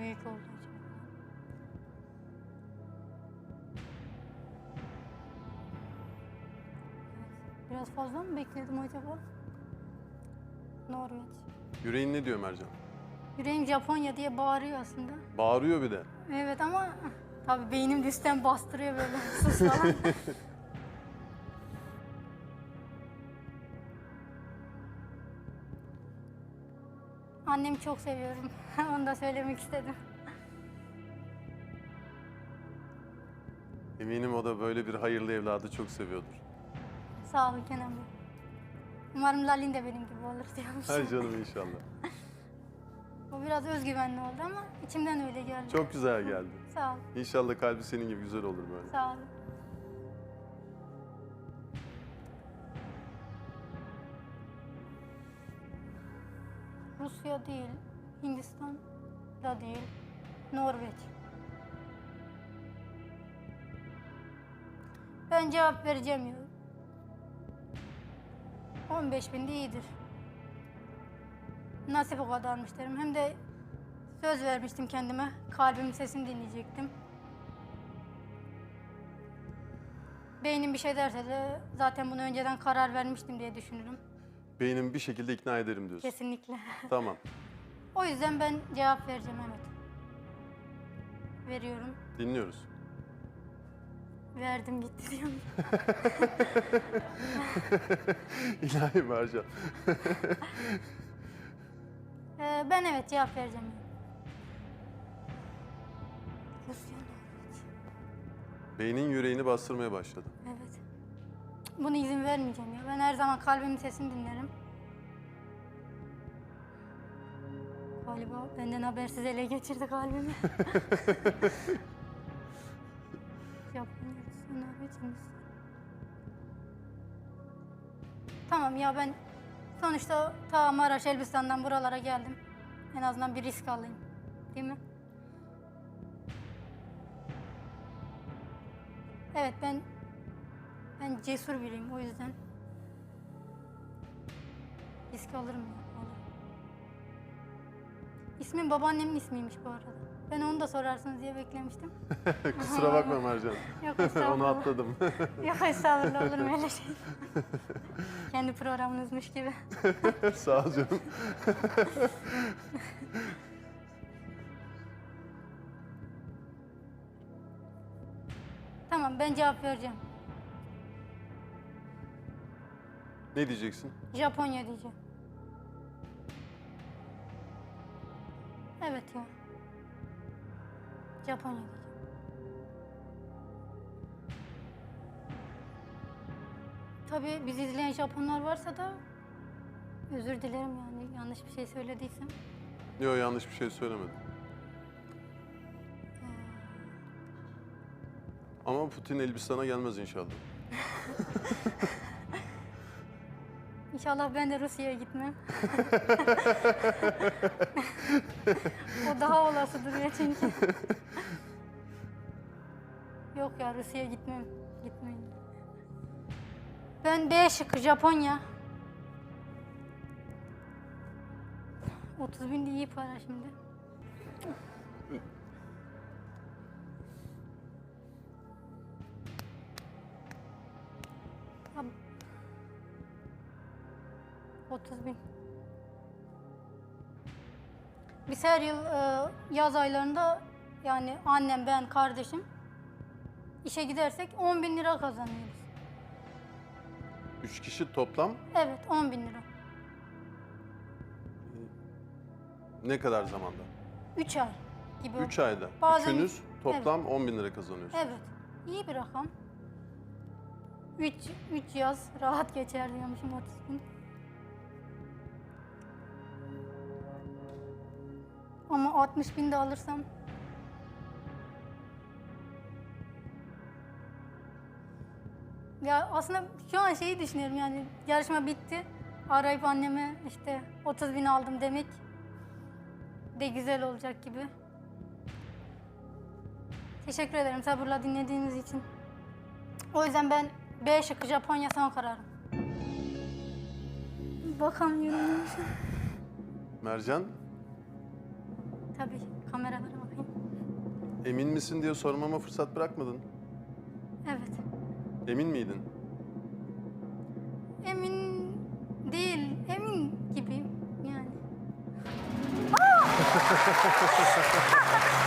büyük olduğu için. Evet. Biraz fazla mı bekledim acaba? Norveç. Yüreğin ne diyor Mercan? Yüreğim Japonya diye bağırıyor aslında. Bağırıyor bir de. Evet ama tabii beynim üstten bastırıyor böyle sus falan. Annemi çok seviyorum. Onu da söylemek istedim. Eminim o da böyle bir hayırlı evladı çok seviyordur. Sağ olun Kenan Bey. Umarım Lalin de benim gibi olur diyormuş. Hay canım inşallah. O biraz özgüvenli oldu ama içimden öyle geldi. Çok güzel geldi. Sağ ol. İnşallah kalbi senin gibi güzel olur böyle. Sağ olun. Rusya değil, Hindistan da değil, Norveç. Ben cevap vereceğim ya. 15 bin de iyidir. Nasip o kadarmış derim. Hem de söz vermiştim kendime. Kalbimin sesini dinleyecektim. Beynim bir şey derse de zaten bunu önceden karar vermiştim diye düşünürüm. Beynim bir şekilde ikna ederim diyorsun. Kesinlikle. Tamam. o yüzden ben cevap vereceğim evet. Veriyorum. Dinliyoruz. Verdim gitti diyorum. İlahi Mercan. Ee, ben evet cevap vereceğim. Rusya Norveç. Beynin yüreğini bastırmaya başladı. Evet. Bunu izin vermeyeceğim ya. Ben her zaman kalbimin sesini dinlerim. Galiba benden habersiz ele geçirdi kalbimi. Rusya, Norveç, Hindistan. Tamam ya ben sonuçta ta Maraş, Elbistan'dan buralara geldim. En azından bir risk alayım. Değil mi? Evet ben ben cesur biriyim o yüzden. Risk alırım ya. Alırım. İsmim babaannemin ismiymiş bu arada. Ben onu da sorarsınız diye beklemiştim. Kusura bakma Mercan. Yok Onu estağfurullah. atladım. Yok estağfurullah olur mu öyle şey? Kendi programınızmış gibi. Sağ ol canım. Tamam ben cevap vereceğim. Ne diyeceksin? Japonya diyeceğim. Evet ya. Japonya diyeceğim. Tabii bizi izleyen Japonlar varsa da özür dilerim yani yanlış bir şey söylediysem. Yok yanlış bir şey söylemedim. Ama Putin Elbistan'a gelmez inşallah. İnşallah ben de Rusya'ya gitmem. o daha olası duruyor çünkü. Yok ya Rusya'ya gitmem. Gitmeyin. Ben B şıkkı Japonya. 30 bin de iyi para şimdi. Ya 30 bin. Biz her yıl e, yaz aylarında yani annem, ben, kardeşim işe gidersek 10 bin lira kazanıyoruz. Üç kişi toplam Evet 10 bin lira. ne kadar zamanda? 3 ay gibi. Üç ayda. Bazen- Üçünüz toplam 10 bin lira kazanıyorsunuz. Evet. iyi bir rakam. 3 3 yaz rahat geçer diyormuşum 30 bin. Ama 60 bin de alırsam Ya aslında şu an şeyi düşünüyorum yani yarışma bitti. Arayıp anneme işte 30 bin aldım demek de güzel olacak gibi. Teşekkür ederim sabırla dinlediğiniz için. O yüzden ben B şıkkı Japonya son kararım. Bakamıyorum. Mercan, Tabii kameralara bakayım. Emin misin diye sormama fırsat bırakmadın. Evet. Emin miydin? Emin değil, emin gibi yani.